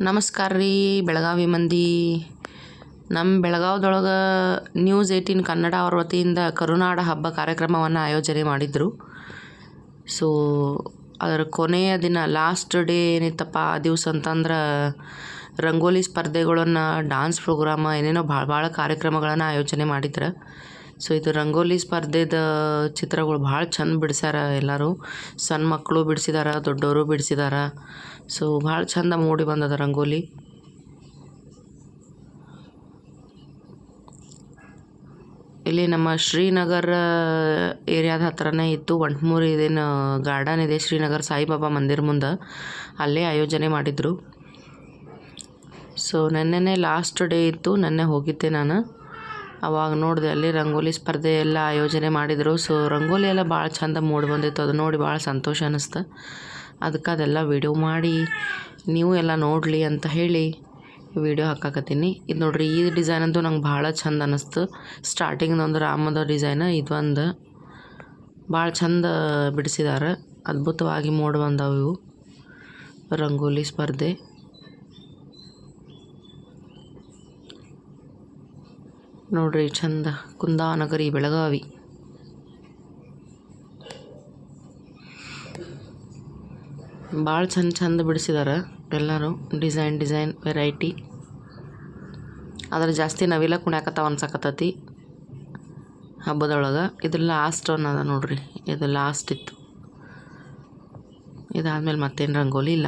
ನಮಸ್ಕಾರ ರೀ ಬೆಳಗಾವಿ ಮಂದಿ. ನಮ್ಮ ಬೆಳಗಾವಿದೊಳಗೆ ನ್ಯೂಸ್ ಏಯ್ಟೀನ್ ಕನ್ನಡ ಅವ್ರ ವತಿಯಿಂದ ಕರುನಾಡ ಹಬ್ಬ ಕಾರ್ಯಕ್ರಮವನ್ನು ಆಯೋಜನೆ ಮಾಡಿದರು. ಸೊ ಅದರ ಕೊನೆಯ ದಿನ ಲಾಸ್ಟ್ ಡೇ ಏನಿತ್ತಪ್ಪ, ಆ ದಿವಸ ಅಂತಂದ್ರೆ ರಂಗೋಲಿ ಸ್ಪರ್ಧೆಗಳನ್ನು ಡಾನ್ಸ್ ಪ್ರೋಗ್ರಾಮ ಏನೇನೋ ಭಾಳ ಭಾಳ ಕಾರ್ಯಕ್ರಮಗಳನ್ನು ಆಯೋಜನೆ ಮಾಡಿದ್ರು. ಸೊ ಇದು ರಂಗೋಲಿ ಸ್ಪರ್ಧೆದ ಚಿತ್ರಗಳು ಭಾಳ ಚಂದ ಬಿಡ್ಸ್ಯಾರ ಎಲ್ಲರೂ. ಸಣ್ಣ ಮಕ್ಕಳು ಬಿಡಿಸಿದಾರ ದೊಡ್ಡವರು ಬಿಡಿಸಿದಾರ. ಸೊ ಭಾಳ ಚಂದ ಮೂಡಿ ಬಂದದ ರಂಗೋಲಿ. ಇಲ್ಲಿ ನಮ್ಮ ಶ್ರೀನಗರ ಏರಿಯಾದ ಹತ್ರನೇ ಇತ್ತು ಒಂಟ್ಮೂರು. ಇದೇನು ಗಾರ್ಡನ್ ಇದೆ, ಶ್ರೀನಗರ ಸಾಯಿಬಾಬಾ ಮಂದಿರ ಮುಂದೆ. ಅಲ್ಲೇ ಆಯೋಜನೆ ಮಾಡಿದರು. ಸೊ ನೆನ್ನೆನೇ ಲಾಸ್ಟ್ ಡೇ ಇತ್ತು, ನೆನ್ನೆ ಹೋಗಿದ್ದೆ ನಾನು. ಅವಾಗ ನೋಡಿದೆ ಅಲ್ಲಿ ರಂಗೋಲಿ ಸ್ಪರ್ಧೆ ಎಲ್ಲ ಆಯೋಜನೆ ಮಾಡಿದರು. ಸೊ ರಂಗೋಲಿ ಎಲ್ಲ ಭಾಳ ಚಂದ ಮೂಡಿ ಬಂದಿತ್ತು. ಅದು ನೋಡಿ ಭಾಳ ಸಂತೋಷ ಅನ್ನಿಸ್ತು ಅದಕ್ಕೆ ಅದೆಲ್ಲ ವಿಡಿಯೋ ಮಾಡಿ, ನೀವು ಎಲ್ಲ ನೋಡಲಿ ಅಂತ ಹೇಳಿ ವಿಡಿಯೋ ಹಾಕಾಕತ್ತೀನಿ. ಇದು ನೋಡ್ರಿ, ಈ ಡಿಸೈನ್ ಅಂತೂ ನಂಗೆ ಭಾಳ ಚಂದ ಅನ್ನಿಸ್ತು ಸ್ಟಾರ್ಟಿಂಗ್ದೊಂದು ರಾಮದ ಡಿಸೈನ್ ಇದೊಂದು ಭಾಳ ಚಂದ ಬಿಡಿಸಿದ್ದಾರೆ ಅದ್ಭುತವಾಗಿ ಮೂಡಿ ಬಂದವು ರಂಗೋಲಿ ಸ್ಪರ್ಧೆ. ನೋಡ್ರಿ ಚಂದ ಕುಂದಾನಗರಿ ಬೆಳಗಾವಿ. ಭಾಳ ಚಂದ ಚಂದ ಬಿಡಿಸಿದಾರೆ ಎಲ್ಲರೂ. Design design, variety. ಆದ್ರೆ ಜಾಸ್ತಿ ನವಿಲ ಕುಣ್ಯಾಕತ್ತಾವ ಅನ್ಸಕತ್ತತಿ ಹಬ್ಬದೊಳಗೆ. ಇದು ಲಾಸ್ಟ್ ಒನ್ ಅದ ನೋಡ್ರಿ. ಇದು ಲಾಸ್ಟ್ ಇತ್ತು. ಇದಾದ್ಮೇಲೆ ಮತ್ತೇನು ರಂಗೋಲಿ ಇಲ್ಲ.